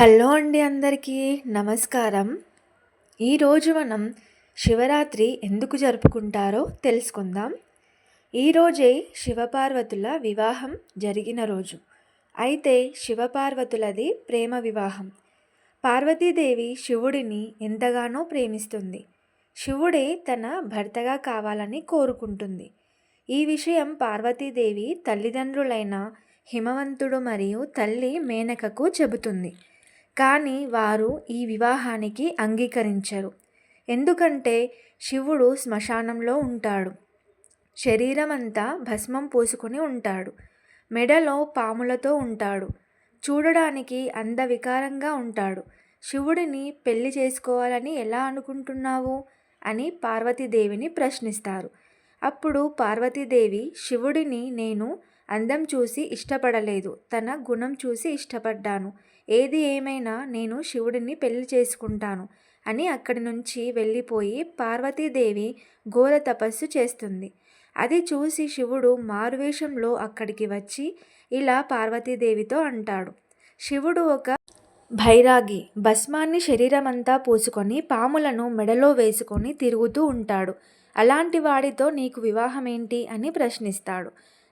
Hello అండి అందరికీ నమస్కారం. ఈరోజు మనం శివరాత్రి ఎందుకు జరుపుకుంటారో తెలుసుకుందాం. ఈరోజే శివపార్వతుల వివాహం జరిగిన రోజు. అయితే శివపార్వతులది ప్రేమ వివాహం. పార్వతీదేవి శివుడిని ఎంతగానో ప్రేమిస్తుంది. శివుడే తన భర్తగా కావాలని కోరుకుంటుంది. ఈ విషయం పార్వతీదేవి తల్లిదండ్రులైన హిమవంతుడు మరియు తల్లి మేనకకు చెబుతుంది. కానీ వారు ఈ వివాహానికి అంగీకరించరు. ఎందుకంటే శివుడు శ్మశానంలో ఉంటాడు. శరీరం అంతా భస్మం పూసుకొని ఉంటాడు. మెడలో పాములతో ఉంటాడు. చూడడానికి అందవికారంగా ఉంటాడు. శివుడిని పెళ్ళి చేసుకోవాలని ఎలా అనుకుంటున్నావు? అని పార్వతీదేవిని ప్రశ్నిస్తారు. అప్పుడు పార్వతీదేవి శివుడిని నేను అందం చూసి ఇష్టపడలేదు. తన గుణం చూసి ఇష్టపడ్డాను. ఏది ఏమైనా నేను శివుడిని పెళ్ళి చేసుకుంటాను అని అక్కడి నుంచి వెళ్ళిపోయి పార్వతీదేవి ఘోర తపస్సు చేస్తుంది. అది చూసి శివుడు మారువేషంలో అక్కడికి వచ్చి ఇలా పార్వతీదేవితో అంటాడు. శివుడు ఒక భైరాగి భస్మాన్ని శరీరమంతా పూసుకొని పాములను మెడలో వేసుకొని తిరుగుతూ ఉంటాడు. అలాంటి వాడితో నీకు వివాహం ఏంటి అని ప్రశ్నిస్తాడు.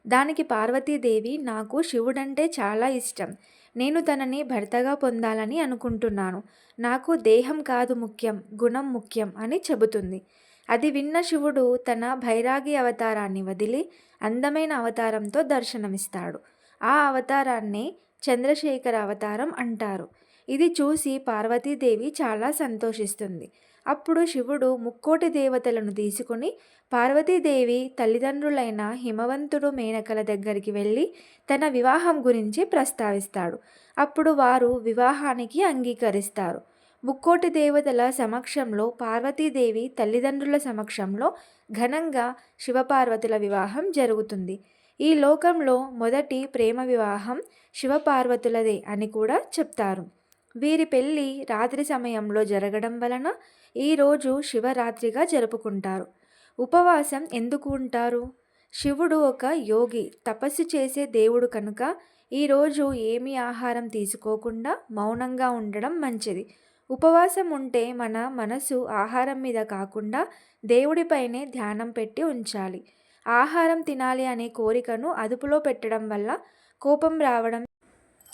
దానికి పార్వతీదేవి నాకు శివుడంటే చాలా ఇష్టం. నేను తనని భర్తగా పొందాలని అనుకుంటున్నాను. నాకు దేహం కాదు ముఖ్యం గుణం ముఖ్యం అని చెబుతుంది. అది విన్న శివుడు తన భైరాగి అవతారాన్ని వదిలి అందమైన అవతారంతో దర్శనమిస్తాడు. ఆ అవతారాన్ని చంద్రశేఖర అవతారం అంటారు. ఇది చూసి పార్వతీదేవి చాలా సంతోషిస్తుంది. అప్పుడు శివుడు ముక్కోటి దేవతలను తీసుకుని పార్వతీదేవి తల్లిదండ్రులైన హిమవంతుడు మేనకల దగ్గరికి వెళ్ళి తన వివాహం గురించి ప్రస్తావిస్తాడు. అప్పుడు వారు వివాహానికి అంగీకరిస్తారు. ముక్కోటి దేవతల సమక్షంలో పార్వతీదేవి తల్లిదండ్రుల సమక్షంలో ఘనంగా శివపార్వతుల వివాహం జరుగుతుంది. ఈ లోకంలో మొదటి ప్రేమ వివాహం శివపార్వతులదే అని కూడా చెప్తారు. వీరి పెళ్ళి రాత్రి సమయంలో జరగడం వలన ఈరోజు శివరాత్రిగా జరుపుకుంటారు. ఉపవాసం ఎందుకు ఉంటారు? శివుడు ఒక యోగి తపస్సు చేసే దేవుడు కనుక ఈరోజు ఏమీ ఆహారం తీసుకోకుండా మౌనంగా ఉండడం మంచిది. ఉపవాసం ఉంటే మన మనసు ఆహారం మీద కాకుండా దేవుడిపైనే ధ్యానం పెట్టి ఉంచాలి. ఆహారం తినాలి అనే కోరికను అదుపులో పెట్టడం వల్ల కోపం రావడం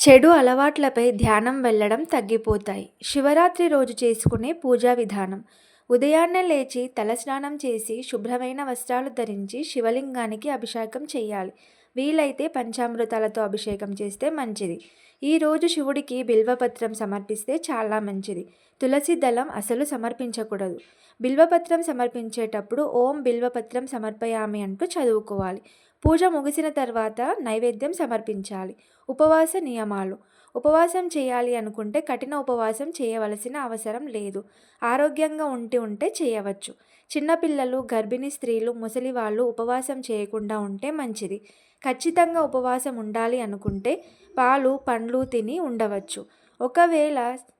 చెడు అలవాట్లపై ధ్యానం వెళ్ళడం తగ్గిపోతాయి. శివరాత్రి రోజు చేసుకునే పూజా విధానం. ఉదయాన్నే లేచి తలస్నానం చేసి శుభ్రమైన వస్త్రాలు ధరించి శివలింగానికి అభిషేకం చేయాలి. వీలైతే పంచామృతాలతో అభిషేకం చేస్తే మంచిది. ఈరోజు శివుడికి బిల్వపత్రం సమర్పిస్తే చాలా మంచిది. తులసి దళం అసలు సమర్పించకూడదు. బిల్వపత్రం సమర్పించేటప్పుడు ఓం బిల్వపత్రం సమర్పయామి అంటూ చదువుకోవాలి. పూజ ముగిసిన తర్వాత నైవేద్యం సమర్పించాలి. ఉపవాస నియమాలు. ఉపవాసం చేయాలి అనుకుంటే కఠిన ఉపవాసం చేయవలసిన అవసరం లేదు. ఆరోగ్యంగా ఉండి ఉంటే చేయవచ్చు. చిన్నపిల్లలు గర్భిణీ స్త్రీలు ముసలి వాళ్ళు ఉపవాసం చేయకుండా ఉంటే మంచిది. ఖచ్చితంగా ఉపవాసం ఉండాలి అనుకుంటే పాలు పండ్లు తిని ఉండవచ్చు. ఒకవేళ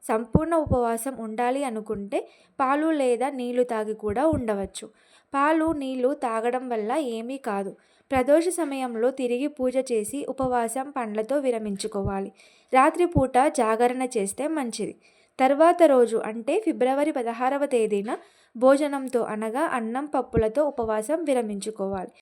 సంపూర్ణ ఉపవాసం ఉండాలి అనుకుంటే పాలు లేదా నీళ్ళు తాగి కూడా ఉండవచ్చు. పాలు నీళ్ళు తాగడం వల్ల ఏమీ కాదు. ప్రదోష సమయంలో తిరిగి పూజ చేసి ఉపవాసం పండ్లతో విరమించుకోవాలి. రాత్రిపూట జాగరణ చేస్తే మంచిది. తర్వాత రోజు అంటే ఫిబ్రవరి పదహారవ తేదీన భోజనంతో అనగా అన్నం పప్పులతో ఉపవాసం విరమించుకోవాలి.